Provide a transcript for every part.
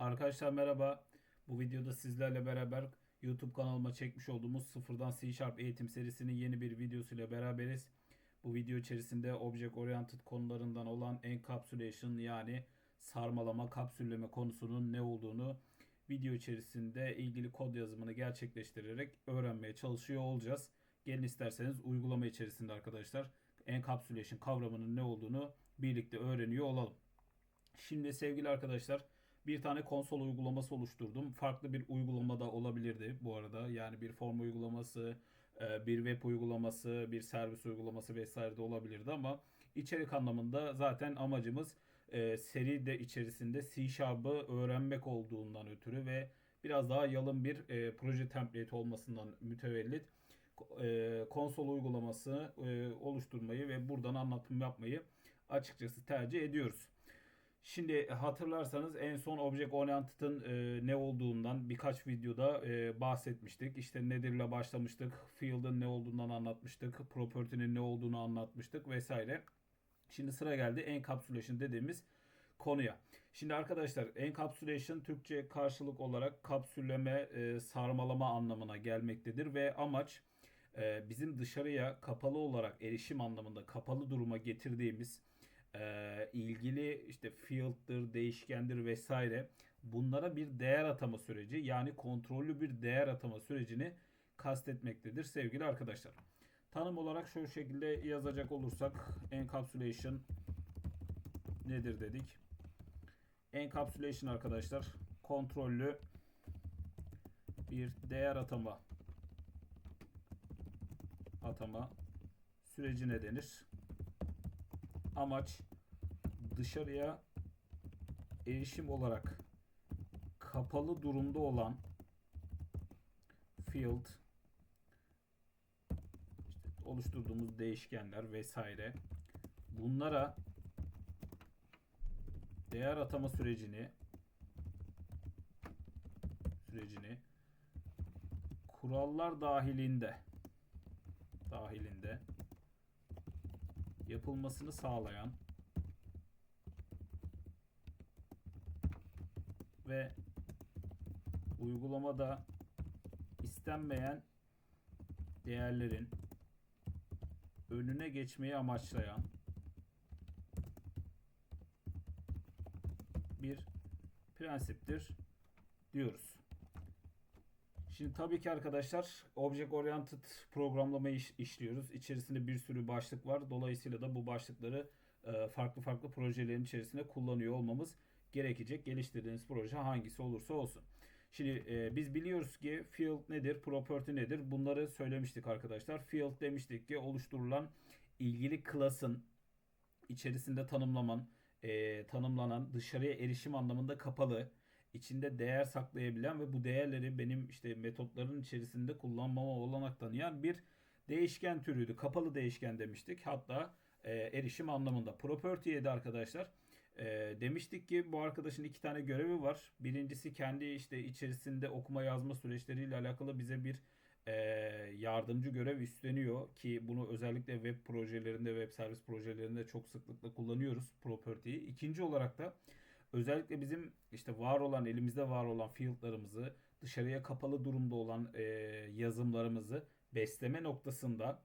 Arkadaşlar merhaba. Bu videoda sizlerle beraber YouTube kanalıma çekmiş olduğumuz sıfırdan C Sharp eğitim serisinin yeni bir videosuyla beraberiz. Bu video içerisinde Object Oriented konularından olan Encapsulation yani sarmalama, kapsülleme konusunun ne olduğunu video içerisinde ilgili kod yazımını gerçekleştirerek öğrenmeye çalışıyor olacağız. Gelin isterseniz uygulama içerisinde arkadaşlar Encapsulation kavramının ne olduğunu birlikte öğreniyor olalım. Şimdi sevgili arkadaşlar bir tane konsol uygulaması oluşturdum. Farklı bir uygulama da olabilirdi bu arada. Yani bir form uygulaması, e, bir web uygulaması, bir servis uygulaması vesaire de olabilirdi ama içerik anlamında zaten amacımız e, seri de içerisinde C Sharp'ı öğrenmek olduğundan ötürü ve biraz daha yalın bir e, proje template olmasından mütevellit konsol uygulaması oluşturmayı ve buradan anlatım yapmayı açıkçası tercih ediyoruz. Şimdi hatırlarsanız en son Object Oriented'ın e, ne olduğundan birkaç videoda e, bahsetmiştik. İşte nedirle başlamıştık, field'ın ne olduğundan anlatmıştık, property'nin ne olduğunu anlatmıştık vesaire. Şimdi sıra geldi encapsulation dediğimiz konuya. Şimdi arkadaşlar encapsulation Türkçe karşılık olarak kapsülleme, e, sarmalama anlamına gelmektedir ve amaç e, bizim dışarıya kapalı olarak erişim anlamında kapalı duruma getirdiğimiz e, ilgili işte field'dır, değişkendir vesaire bunlara bir değer atama süreci yani kontrollü bir değer atama sürecini kastetmektedir sevgili arkadaşlar. Tanım olarak şu şekilde yazacak olursak encapsulation nedir dedik. Encapsulation arkadaşlar kontrollü bir değer atama atama süreci ne denir? Amaç dışarıya erişim olarak kapalı durumda olan field işte oluşturduğumuz değişkenler vesaire bunlara değer atama sürecini sürecini kurallar dahilinde dahilinde yapılmasını sağlayan ve uygulamada istenmeyen değerlerin önüne geçmeyi amaçlayan bir prensiptir diyoruz. Şimdi tabii ki arkadaşlar Object Oriented programlamayı iş, işliyoruz. İçerisinde bir sürü başlık var. Dolayısıyla da bu başlıkları e, farklı farklı projelerin içerisinde kullanıyor olmamız gerekecek. Geliştirdiğiniz proje hangisi olursa olsun. Şimdi e, biz biliyoruz ki field nedir, property nedir? Bunları söylemiştik arkadaşlar. Field demiştik ki oluşturulan ilgili class'ın içerisinde tanımlaman, e, tanımlanan dışarıya erişim anlamında kapalı, içinde değer saklayabilen ve bu değerleri benim işte metotların içerisinde kullanmama olanak tanıyan bir değişken türüydü. Kapalı değişken demiştik. Hatta e, erişim anlamında. Property'ye de arkadaşlar e, demiştik ki bu arkadaşın iki tane görevi var. Birincisi kendi işte içerisinde okuma yazma süreçleriyle alakalı bize bir e, yardımcı görev üstleniyor ki bunu özellikle web projelerinde, web servis projelerinde çok sıklıkla kullanıyoruz property'yi. İkinci olarak da özellikle bizim işte var olan elimizde var olan field'larımızı dışarıya kapalı durumda olan e, yazımlarımızı besleme noktasında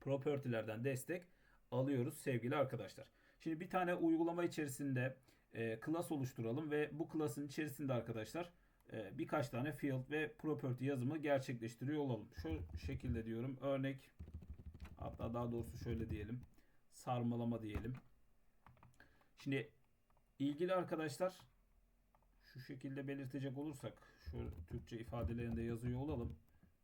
property'lerden destek alıyoruz sevgili arkadaşlar. Şimdi bir tane uygulama içerisinde e, class oluşturalım ve bu class'ın içerisinde arkadaşlar e, birkaç tane field ve property yazımı gerçekleştiriyor olalım. Şu şekilde diyorum. Örnek hatta daha doğrusu şöyle diyelim. Sarmalama diyelim. Şimdi ilgili arkadaşlar şu şekilde belirtecek olursak şu Türkçe ifadelerinde yazıyor olalım.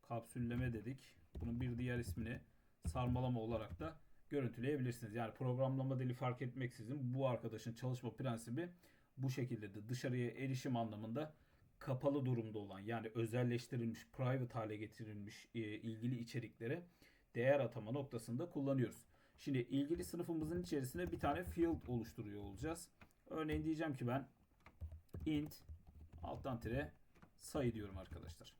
Kapsülleme dedik. Bunun bir diğer ismini sarmalama olarak da görüntüleyebilirsiniz. Yani programlama dili fark etmeksizin bu arkadaşın çalışma prensibi bu şekilde de dışarıya erişim anlamında kapalı durumda olan yani özelleştirilmiş, private hale getirilmiş e, ilgili içeriklere değer atama noktasında kullanıyoruz. Şimdi ilgili sınıfımızın içerisine bir tane field oluşturuyor olacağız. Örneğin diyeceğim ki ben int alttan tire sayı diyorum arkadaşlar.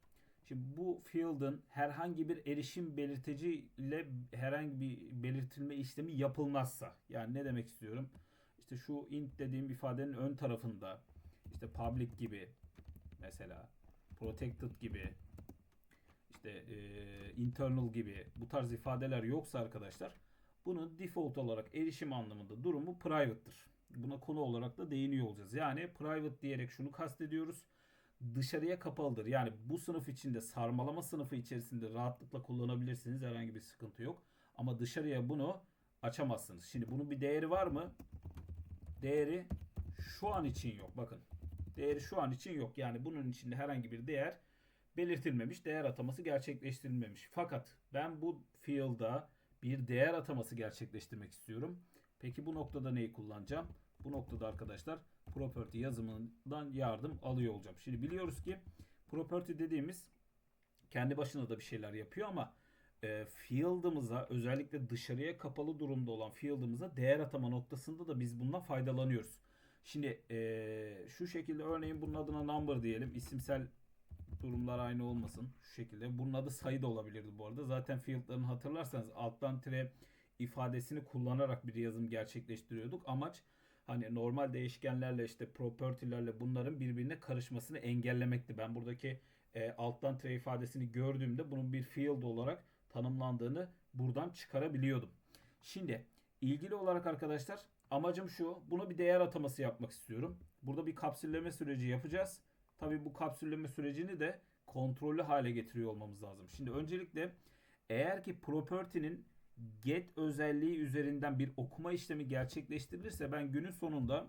Şimdi bu field'ın herhangi bir erişim belirteci ile herhangi bir belirtilme işlemi yapılmazsa yani ne demek istiyorum? İşte şu int dediğim ifadenin ön tarafında işte public gibi mesela protected gibi işte e, internal gibi bu tarz ifadeler yoksa arkadaşlar bunun default olarak erişim anlamında durumu private'tır. Buna konu olarak da değiniyor olacağız. Yani private diyerek şunu kastediyoruz. Dışarıya kapalıdır. Yani bu sınıf içinde sarmalama sınıfı içerisinde rahatlıkla kullanabilirsiniz. Herhangi bir sıkıntı yok. Ama dışarıya bunu açamazsınız. Şimdi bunun bir değeri var mı? Değeri şu an için yok. Bakın. Değeri şu an için yok. Yani bunun içinde herhangi bir değer belirtilmemiş. Değer ataması gerçekleştirilmemiş. Fakat ben bu field'a bir değer ataması gerçekleştirmek istiyorum. Peki bu noktada neyi kullanacağım? Bu noktada arkadaşlar property yazımından yardım alıyor olacağım. Şimdi biliyoruz ki property dediğimiz kendi başına da bir şeyler yapıyor ama e, field'ımıza özellikle dışarıya kapalı durumda olan field'ımıza değer atama noktasında da biz bundan faydalanıyoruz. Şimdi e, şu şekilde örneğin bunun adına number diyelim. İsimsel durumlar aynı olmasın. Şu şekilde. Bunun adı sayı da olabilirdi bu arada. Zaten field'larını hatırlarsanız alttan tire ifadesini kullanarak bir yazım gerçekleştiriyorduk. Amaç hani normal değişkenlerle işte property'lerle bunların birbirine karışmasını engellemekti. Ben buradaki e, alttan tire ifadesini gördüğümde bunun bir field olarak tanımlandığını buradan çıkarabiliyordum. Şimdi ilgili olarak arkadaşlar amacım şu. Buna bir değer ataması yapmak istiyorum. Burada bir kapsülleme süreci yapacağız. Tabi bu kapsülleme sürecini de kontrollü hale getiriyor olmamız lazım. Şimdi öncelikle eğer ki property'nin get özelliği üzerinden bir okuma işlemi gerçekleştirilirse ben günün sonunda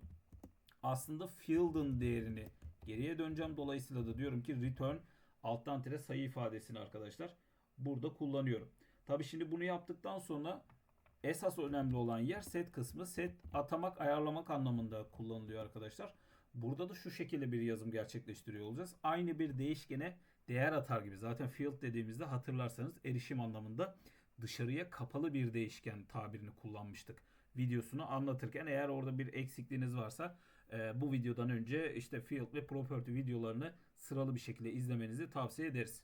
aslında field'ın değerini geriye döneceğim. Dolayısıyla da diyorum ki return alttan tire sayı ifadesini arkadaşlar burada kullanıyorum. Tabi şimdi bunu yaptıktan sonra esas önemli olan yer set kısmı. Set atamak, ayarlamak anlamında kullanılıyor arkadaşlar. Burada da şu şekilde bir yazım gerçekleştiriyor olacağız. Aynı bir değişkene değer atar gibi. Zaten field dediğimizde hatırlarsanız erişim anlamında dışarıya kapalı bir değişken tabirini kullanmıştık. Videosunu anlatırken eğer orada bir eksikliğiniz varsa e, bu videodan önce işte field ve property videolarını sıralı bir şekilde izlemenizi tavsiye ederiz.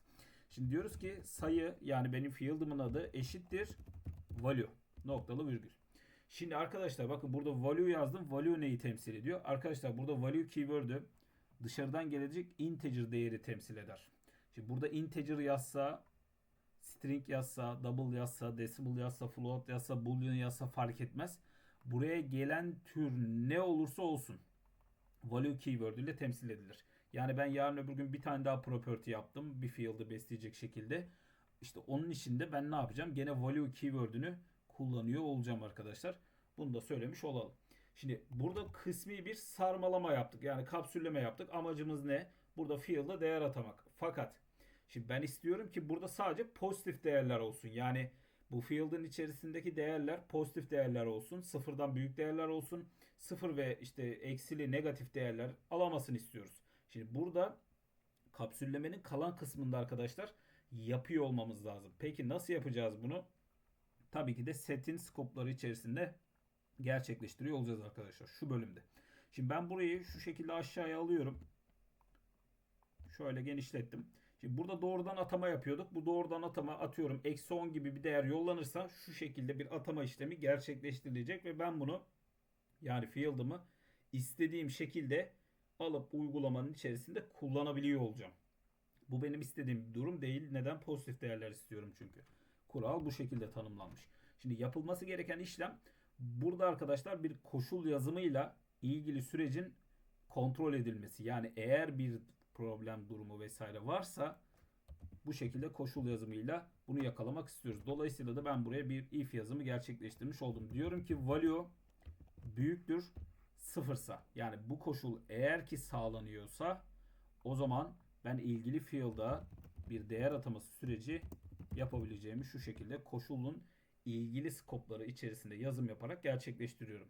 Şimdi diyoruz ki sayı yani benim field'ımın adı eşittir value noktalı virgül. Şimdi arkadaşlar bakın burada value yazdım. Value neyi temsil ediyor? Arkadaşlar burada value keyword'ü dışarıdan gelecek integer değeri temsil eder. Şimdi burada integer yazsa, string yazsa, double yazsa, decimal yazsa, float yazsa, boolean yazsa fark etmez. Buraya gelen tür ne olursa olsun value keyword ile temsil edilir. Yani ben yarın öbür gün bir tane daha property yaptım. Bir field'ı besleyecek şekilde. İşte onun içinde ben ne yapacağım? Gene value keyword'ünü kullanıyor olacağım arkadaşlar. Bunu da söylemiş olalım. Şimdi burada kısmi bir sarmalama yaptık. Yani kapsülleme yaptık. Amacımız ne? Burada field'a değer atamak. Fakat şimdi ben istiyorum ki burada sadece pozitif değerler olsun. Yani bu field'ın içerisindeki değerler pozitif değerler olsun. Sıfırdan büyük değerler olsun. Sıfır ve işte eksili negatif değerler alamasını istiyoruz. Şimdi burada kapsüllemenin kalan kısmında arkadaşlar yapıyor olmamız lazım. Peki nasıl yapacağız bunu? Tabii ki de setin skopları içerisinde gerçekleştiriyor olacağız arkadaşlar şu bölümde. Şimdi ben burayı şu şekilde aşağıya alıyorum. Şöyle genişlettim. Şimdi burada doğrudan atama yapıyorduk. Bu doğrudan atama atıyorum. Eksi 10 gibi bir değer yollanırsa şu şekilde bir atama işlemi gerçekleştirilecek ve ben bunu yani field'ımı istediğim şekilde alıp uygulamanın içerisinde kullanabiliyor olacağım. Bu benim istediğim bir durum değil. Neden? Pozitif değerler istiyorum çünkü. Kural bu şekilde tanımlanmış. Şimdi yapılması gereken işlem burada arkadaşlar bir koşul yazımıyla ilgili sürecin kontrol edilmesi. Yani eğer bir problem durumu vesaire varsa bu şekilde koşul yazımıyla bunu yakalamak istiyoruz. Dolayısıyla da ben buraya bir if yazımı gerçekleştirmiş oldum. Diyorum ki value büyüktür sıfırsa yani bu koşul eğer ki sağlanıyorsa o zaman ben ilgili field'a bir değer ataması süreci yapabileceğimi şu şekilde koşulun ilgili skopları içerisinde yazım yaparak gerçekleştiriyorum.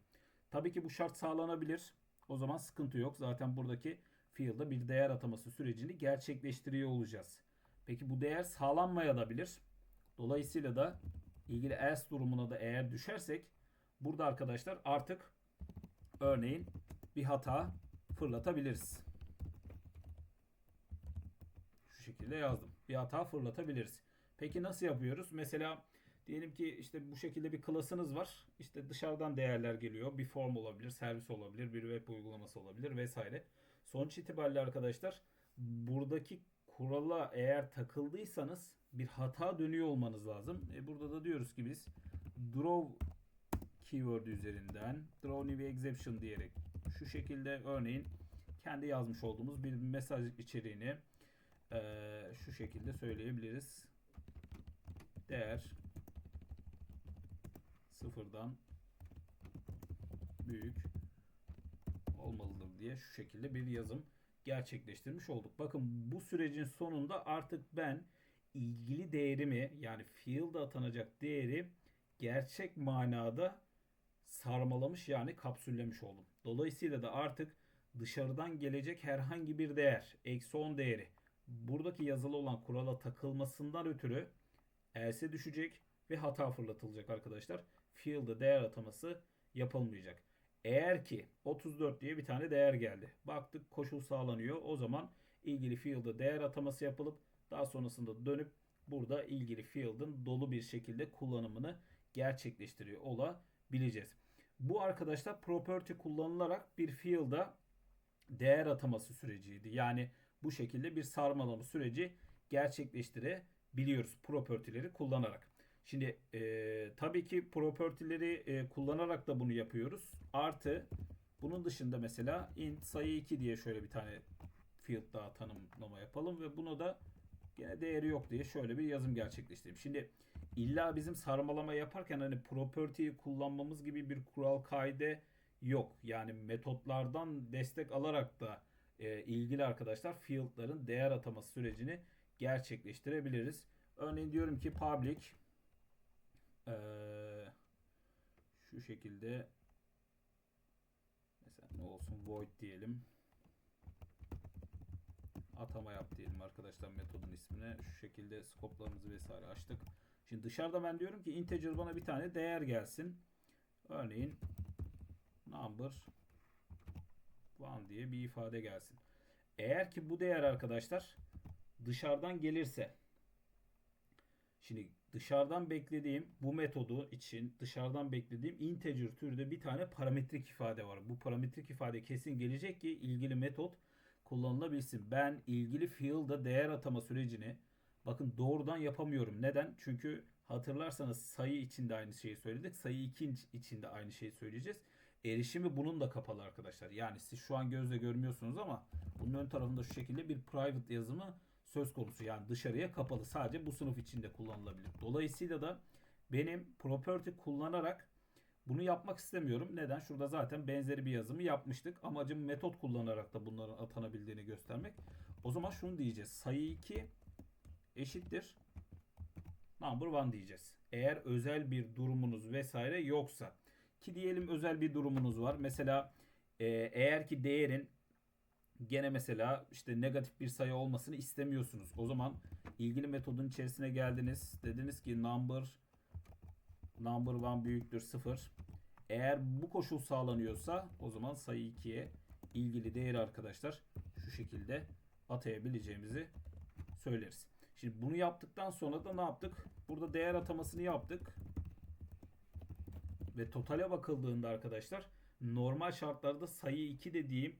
Tabii ki bu şart sağlanabilir. O zaman sıkıntı yok. Zaten buradaki field'a bir değer ataması sürecini gerçekleştiriyor olacağız. Peki bu değer sağlanmayabilir. Dolayısıyla da ilgili else durumuna da eğer düşersek burada arkadaşlar artık örneğin bir hata fırlatabiliriz. Şu şekilde yazdım. Bir hata fırlatabiliriz. Peki nasıl yapıyoruz? Mesela diyelim ki işte bu şekilde bir klasınız var. İşte dışarıdan değerler geliyor. Bir form olabilir, servis olabilir, bir web uygulaması olabilir vesaire. Sonuç itibariyle arkadaşlar buradaki kurala eğer takıldıysanız bir hata dönüyor olmanız lazım. E burada da diyoruz ki biz draw keyword üzerinden draw new exception diyerek şu şekilde örneğin kendi yazmış olduğumuz bir mesaj içeriğini eee, şu şekilde söyleyebiliriz. Değer sıfırdan büyük olmalıdır diye şu şekilde bir yazım gerçekleştirmiş olduk. Bakın bu sürecin sonunda artık ben ilgili değerimi yani field'a atanacak değeri gerçek manada sarmalamış yani kapsüllemiş oldum. Dolayısıyla da artık dışarıdan gelecek herhangi bir değer, eksi 10 değeri buradaki yazılı olan kurala takılmasından ötürü else düşecek ve hata fırlatılacak arkadaşlar. Field'a değer ataması yapılmayacak. Eğer ki 34 diye bir tane değer geldi. Baktık koşul sağlanıyor. O zaman ilgili field'a değer ataması yapılıp daha sonrasında dönüp burada ilgili field'ın dolu bir şekilde kullanımını gerçekleştiriyor olabileceğiz. Bu arkadaşlar property kullanılarak bir field'a değer ataması süreciydi. Yani bu şekilde bir sarmalama süreci gerçekleştirebiliyoruz property'leri kullanarak. Şimdi e, tabii ki property'leri e, kullanarak da bunu yapıyoruz. Artı bunun dışında mesela int sayı 2 diye şöyle bir tane field daha tanımlama yapalım ve buna da gene değeri yok diye şöyle bir yazım gerçekleştireyim. Şimdi illa bizim sarmalama yaparken hani property'yi kullanmamız gibi bir kural kaide yok. Yani metotlardan destek alarak da e, ilgili arkadaşlar field'ların değer ataması sürecini gerçekleştirebiliriz. Örneğin diyorum ki public e, şu şekilde mesela ne olsun void diyelim atama yap diyelim arkadaşlar metodun ismine şu şekilde skoplarımızı vesaire açtık. Şimdi dışarıda ben diyorum ki integer bana bir tane değer gelsin. Örneğin number one diye bir ifade gelsin. Eğer ki bu değer arkadaşlar dışarıdan gelirse şimdi dışarıdan beklediğim bu metodu için dışarıdan beklediğim integer türde bir tane parametrik ifade var. Bu parametrik ifade kesin gelecek ki ilgili metot kullanılabilsin. Ben ilgili field'a değer atama sürecini bakın doğrudan yapamıyorum. Neden? Çünkü hatırlarsanız sayı içinde aynı şeyi söyledik. Sayı 2 içinde aynı şeyi söyleyeceğiz. Erişimi bunun da kapalı arkadaşlar. Yani siz şu an gözle görmüyorsunuz ama bunun ön tarafında şu şekilde bir private yazımı söz konusu. Yani dışarıya kapalı. Sadece bu sınıf içinde kullanılabilir. Dolayısıyla da benim property kullanarak bunu yapmak istemiyorum. Neden? Şurada zaten benzeri bir yazımı yapmıştık. Amacım metot kullanarak da bunların atanabildiğini göstermek. O zaman şunu diyeceğiz. Sayı 2 eşittir number 1 diyeceğiz. Eğer özel bir durumunuz vesaire yoksa ki diyelim özel bir durumunuz var. Mesela e, eğer ki değerin gene mesela işte negatif bir sayı olmasını istemiyorsunuz. O zaman ilgili metodun içerisine geldiniz. Dediniz ki number number 1 büyüktür 0. Eğer bu koşul sağlanıyorsa o zaman sayı 2'ye ilgili değeri arkadaşlar şu şekilde atayabileceğimizi söyleriz. Şimdi bunu yaptıktan sonra da ne yaptık? Burada değer atamasını yaptık. Ve totale bakıldığında arkadaşlar normal şartlarda sayı 2 dediğim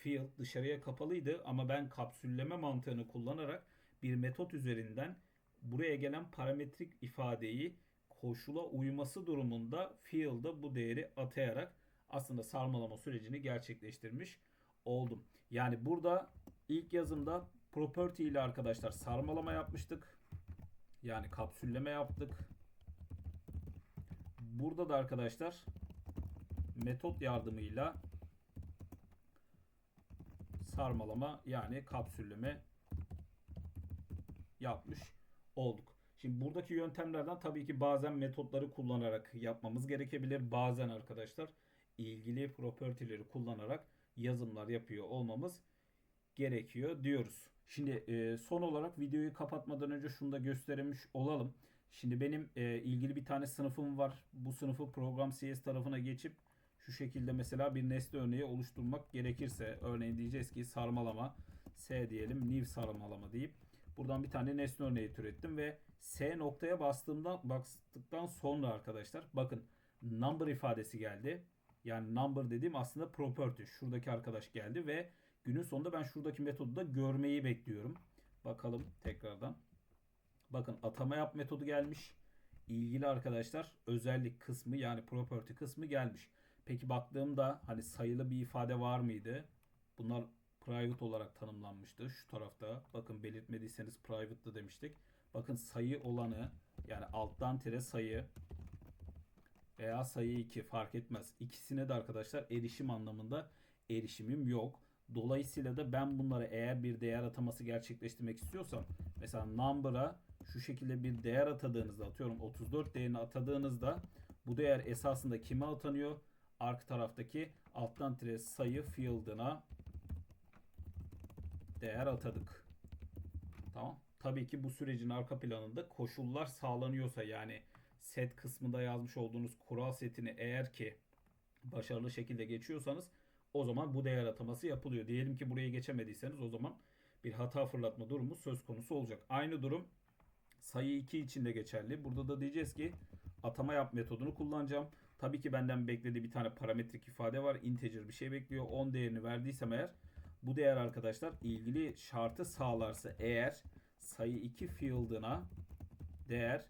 field dışarıya kapalıydı ama ben kapsülleme mantığını kullanarak bir metot üzerinden buraya gelen parametrik ifadeyi koşula uyması durumunda field'a bu değeri atayarak aslında sarmalama sürecini gerçekleştirmiş oldum. Yani burada ilk yazımda property ile arkadaşlar sarmalama yapmıştık. Yani kapsülleme yaptık. Burada da arkadaşlar metot yardımıyla sarmalama yani kapsülleme yapmış olduk. Şimdi buradaki yöntemlerden tabii ki bazen metotları kullanarak yapmamız gerekebilir. Bazen arkadaşlar ilgili property'leri kullanarak yazımlar yapıyor olmamız gerekiyor diyoruz. Şimdi e, son olarak videoyu kapatmadan önce şunu da göstermiş olalım. Şimdi benim e, ilgili bir tane sınıfım var. Bu sınıfı program CS tarafına geçip şu şekilde mesela bir nesne örneği oluşturmak gerekirse örneğin diyeceğiz ki sarmalama S diyelim new sarmalama deyip buradan bir tane nesne örneği türettim ve S noktaya bastığımdan bastıktan sonra arkadaşlar bakın number ifadesi geldi. Yani number dediğim aslında property. Şuradaki arkadaş geldi ve Günün sonunda ben şuradaki metodu da görmeyi bekliyorum. Bakalım tekrardan. Bakın atama yap metodu gelmiş. İlgili arkadaşlar özellik kısmı yani property kısmı gelmiş. Peki baktığımda hani sayılı bir ifade var mıydı? Bunlar private olarak tanımlanmıştı şu tarafta. Bakın belirtmediyseniz private'dı demiştik. Bakın sayı olanı yani alttan tire sayı veya sayı 2 fark etmez. İkisine de arkadaşlar erişim anlamında erişimim yok. Dolayısıyla da ben bunlara eğer bir değer ataması gerçekleştirmek istiyorsam mesela number'a şu şekilde bir değer atadığınızda atıyorum 34 değerini atadığınızda bu değer esasında kime atanıyor? Arka taraftaki alttan tire sayı field'ına değer atadık. Tamam. Tabii ki bu sürecin arka planında koşullar sağlanıyorsa yani set kısmında yazmış olduğunuz kural setini eğer ki başarılı şekilde geçiyorsanız o zaman bu değer ataması yapılıyor. Diyelim ki buraya geçemediyseniz o zaman bir hata fırlatma durumu söz konusu olacak. Aynı durum sayı 2 için de geçerli. Burada da diyeceğiz ki atama yap metodunu kullanacağım. Tabii ki benden beklediği bir tane parametrik ifade var. Integer bir şey bekliyor. 10 değerini verdiysem eğer bu değer arkadaşlar ilgili şartı sağlarsa eğer sayı 2 field'ına değer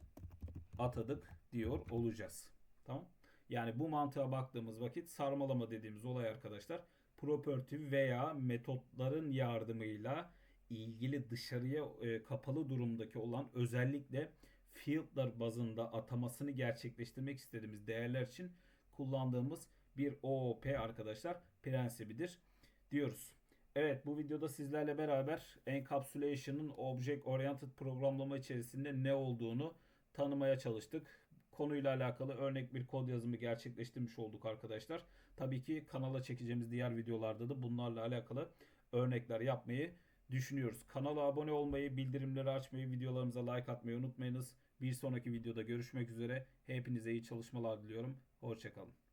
atadık diyor olacağız. Tamam. Yani bu mantığa baktığımız vakit sarmalama dediğimiz olay arkadaşlar property veya metotların yardımıyla ilgili dışarıya e, kapalı durumdaki olan özellikle field'lar bazında atamasını gerçekleştirmek istediğimiz değerler için kullandığımız bir OOP arkadaşlar prensibidir diyoruz. Evet bu videoda sizlerle beraber Encapsulation'ın Object Oriented programlama içerisinde ne olduğunu tanımaya çalıştık. Konuyla alakalı örnek bir kod yazımı gerçekleştirmiş olduk arkadaşlar. Tabii ki kanala çekeceğimiz diğer videolarda da bunlarla alakalı örnekler yapmayı düşünüyoruz. Kanala abone olmayı, bildirimleri açmayı, videolarımıza like atmayı unutmayınız. Bir sonraki videoda görüşmek üzere. Hepinize iyi çalışmalar diliyorum. Hoşçakalın.